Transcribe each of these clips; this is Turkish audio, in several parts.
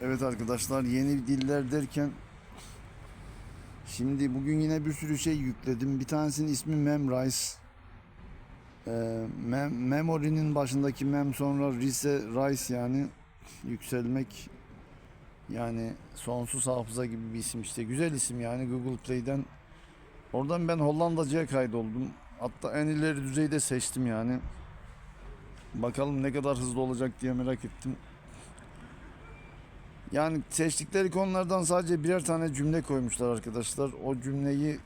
Evet arkadaşlar yeni diller derken şimdi bugün yine bir sürü şey yükledim. Bir tanesinin ismi Memrise. Ee, mem, memory'nin başındaki mem sonra rise rise yani yükselmek yani sonsuz hafıza gibi bir isim işte. Güzel isim yani Google Play'den. Oradan ben Hollandaca'ya kaydoldum. Hatta en ileri düzeyde seçtim yani. Bakalım ne kadar hızlı olacak diye merak ettim. Yani seçtikleri konulardan sadece birer tane cümle koymuşlar arkadaşlar. O cümleyi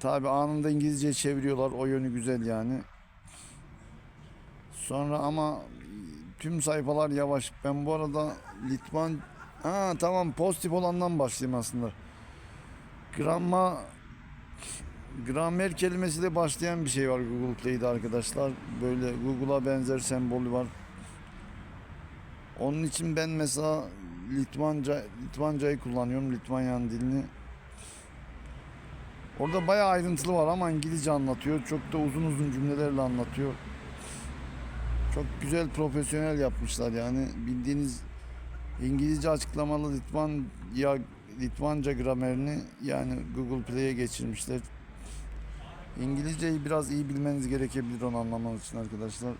tabi anında İngilizce çeviriyorlar. O yönü güzel yani. Sonra ama tüm sayfalar yavaş. Ben bu arada Litvan ha tamam pozitif olandan başlayayım aslında. Gramma gramer kelimesiyle başlayan bir şey var Google Play'de arkadaşlar. Böyle Google'a benzer sembolü var. Onun için ben mesela Litvanca, Litvancayı kullanıyorum. Litvanya'nın dilini. Orada bayağı ayrıntılı var ama İngilizce anlatıyor. Çok da uzun uzun cümlelerle anlatıyor. Çok güzel profesyonel yapmışlar yani. Bildiğiniz İngilizce açıklamalı Litvan ya Litvanca gramerini yani Google Play'e geçirmişler. İngilizceyi biraz iyi bilmeniz gerekebilir onu anlamanız için arkadaşlar.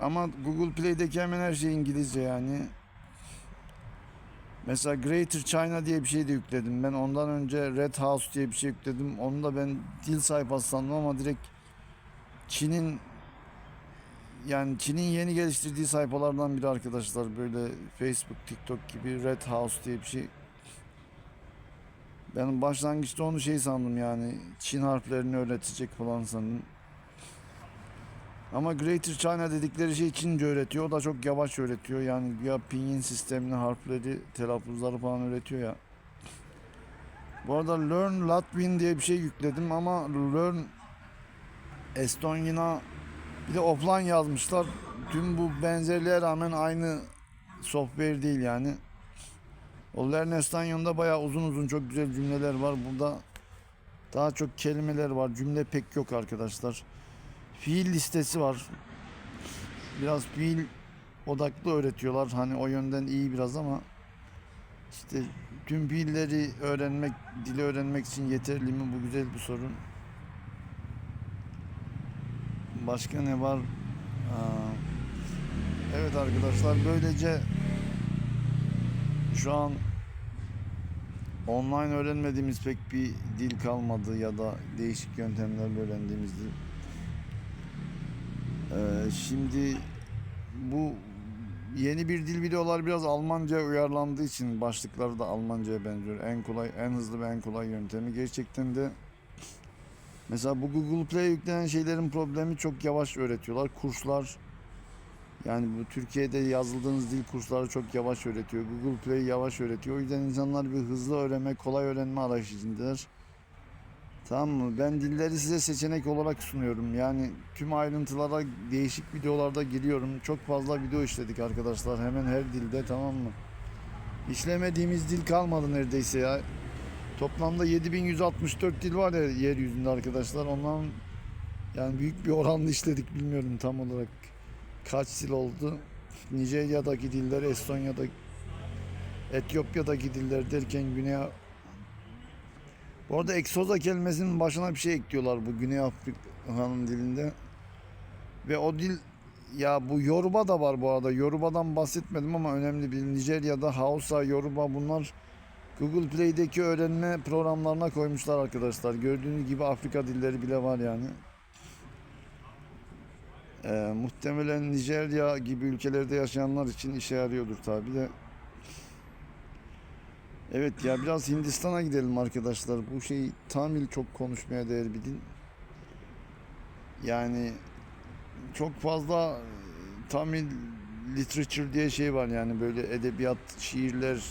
Ama Google Play'deki hemen her şey İngilizce yani. Mesela Greater China diye bir şey de yükledim. Ben ondan önce Red House diye bir şey yükledim. Onu da ben dil sayfası sandım ama direkt Çin'in yani Çin'in yeni geliştirdiği sayfalardan biri arkadaşlar. Böyle Facebook, TikTok gibi Red House diye bir şey. Ben başlangıçta onu şey sandım yani Çin harflerini öğretecek falan sandım. Ama Greater China dedikleri şey Çince öğretiyor. O da çok yavaş öğretiyor. Yani ya pinyin sistemini, harfleri, telaffuzları falan öğretiyor ya. Bu arada Learn Latvian diye bir şey yükledim ama Learn Estonya bir de offline yazmışlar. Tüm bu benzerliğe rağmen aynı software değil yani. O Learn Estonya'da bayağı uzun uzun çok güzel cümleler var. Burada daha çok kelimeler var. Cümle pek yok arkadaşlar. Fiil listesi var. Biraz fiil odaklı öğretiyorlar. Hani o yönden iyi biraz ama işte tüm fiilleri öğrenmek, dili öğrenmek için yeterli mi? Bu güzel bir sorun. Başka ne var? Aa, evet arkadaşlar böylece şu an online öğrenmediğimiz pek bir dil kalmadı ya da değişik yöntemlerle öğrendiğimiz dil. Ee, şimdi bu yeni bir dil videolar biraz Almanca uyarlandığı için başlıkları da Almanca'ya benziyor. En kolay, en hızlı ve en kolay yöntemi. Gerçekten de mesela bu Google Play'e yüklenen şeylerin problemi çok yavaş öğretiyorlar. Kurslar yani bu Türkiye'de yazıldığınız dil kursları çok yavaş öğretiyor. Google Play yavaş öğretiyor. O yüzden insanlar bir hızlı öğrenme, kolay öğrenme içindeler. Tamam mı? Ben dilleri size seçenek olarak sunuyorum. Yani tüm ayrıntılara değişik videolarda giriyorum. Çok fazla video işledik arkadaşlar. Hemen her dilde tamam mı? İşlemediğimiz dil kalmadı neredeyse ya. Toplamda 7164 dil var ya yeryüzünde arkadaşlar. Ondan yani büyük bir oranla işledik bilmiyorum tam olarak kaç dil oldu. Nijerya'daki diller, Estonya'da, Etiyopya'daki diller derken Güney bu arada egzoza kelimesinin başına bir şey ekliyorlar bu Güney Afrika'nın dilinde. Ve o dil ya bu Yoruba da var bu arada. Yoruba'dan bahsetmedim ama önemli bir Nijerya'da Hausa, Yoruba bunlar Google Play'deki öğrenme programlarına koymuşlar arkadaşlar. Gördüğünüz gibi Afrika dilleri bile var yani. Ee, muhtemelen Nijerya gibi ülkelerde yaşayanlar için işe yarıyordur tabi de. Evet ya biraz Hindistan'a gidelim arkadaşlar. Bu şey Tamil çok konuşmaya değer bir dil. Yani çok fazla e, Tamil literature diye şey var yani böyle edebiyat, şiirler.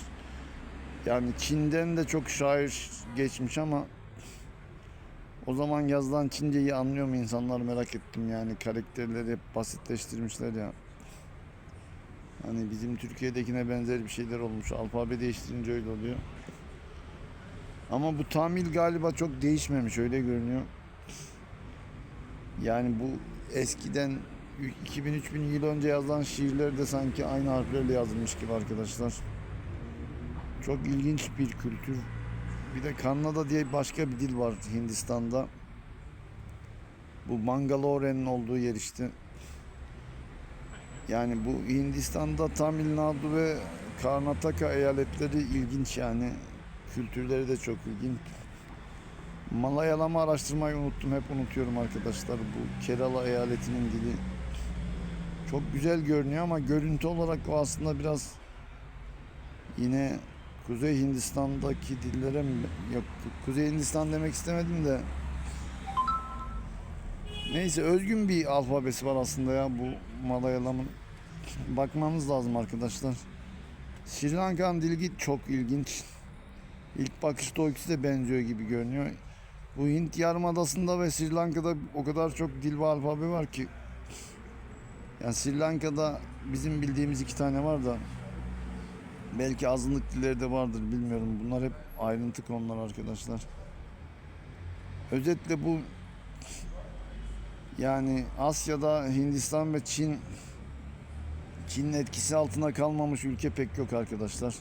Yani Çin'den de çok şair geçmiş ama o zaman yazılan Çince'yi anlıyor mu insanlar merak ettim yani karakterleri hep basitleştirmişler ya. Hani bizim Türkiye'dekine benzer bir şeyler olmuş. Alfabe değiştirince öyle oluyor. Ama bu Tamil galiba çok değişmemiş öyle görünüyor. Yani bu eskiden 2000-3000 yıl önce yazılan şiirler de sanki aynı harflerle yazılmış gibi arkadaşlar. Çok ilginç bir kültür. Bir de Kannada diye başka bir dil var Hindistan'da. Bu Mangalore'nin olduğu yer işte. Yani bu Hindistan'da Tamil Nadu ve Karnataka eyaletleri ilginç yani. Kültürleri de çok ilginç. Malayalam'ı araştırmayı unuttum. Hep unutuyorum arkadaşlar. Bu Kerala eyaletinin dili. Çok güzel görünüyor ama görüntü olarak o aslında biraz yine Kuzey Hindistan'daki dillere mi? Yok Kuzey Hindistan demek istemedim de. Neyse özgün bir alfabesi var aslında ya bu Malayalam'ın. Bakmamız lazım arkadaşlar. Sri Lanka'nın dili çok ilginç. İlk bakışta o ikisi de benziyor gibi görünüyor. Bu Hint Yarımadası'nda ve Sri Lanka'da o kadar çok dil ve alfabe var ki. Yani Sri Lanka'da bizim bildiğimiz iki tane var da belki azınlık dilleri de vardır bilmiyorum. Bunlar hep ayrıntı konular arkadaşlar. Özetle bu yani Asya'da Hindistan ve Çin Çin'in etkisi altına kalmamış ülke pek yok arkadaşlar.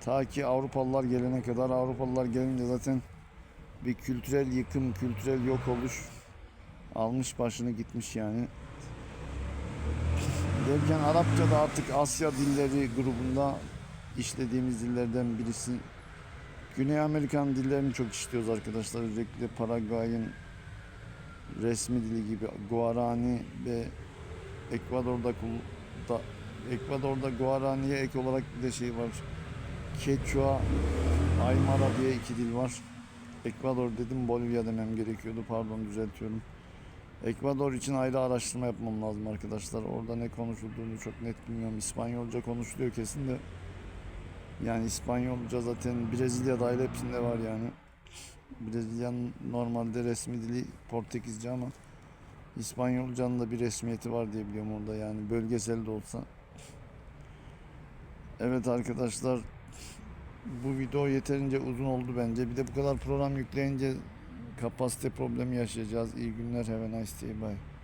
Ta ki Avrupalılar gelene kadar Avrupalılar gelince zaten bir kültürel yıkım, kültürel yok oluş almış başını gitmiş yani. Derken Arapça da artık Asya dilleri grubunda işlediğimiz dillerden birisi. Güney Amerikan dillerini çok işliyoruz arkadaşlar. Özellikle Paraguay'ın resmi dili gibi Guarani ve Ekvador'da da Ekvador'da Guarani'ye ek olarak bir de şey var. Quechua, Aymara diye iki dil var. Ekvador dedim Bolivya demem gerekiyordu pardon düzeltiyorum. Ekvador için ayrı araştırma yapmam lazım arkadaşlar. Orada ne konuşulduğunu çok net bilmiyorum. İspanyolca konuşuluyor kesin de. Yani İspanyolca zaten Brezilya dahil hepsinde var yani. Brezilya'nın normalde resmi dili Portekizce ama İspanyolcanın da bir resmiyeti var diye biliyorum orada yani bölgesel de olsa. Evet arkadaşlar bu video yeterince uzun oldu bence. Bir de bu kadar program yükleyince kapasite problemi yaşayacağız. İyi günler. Have a nice day. Bye.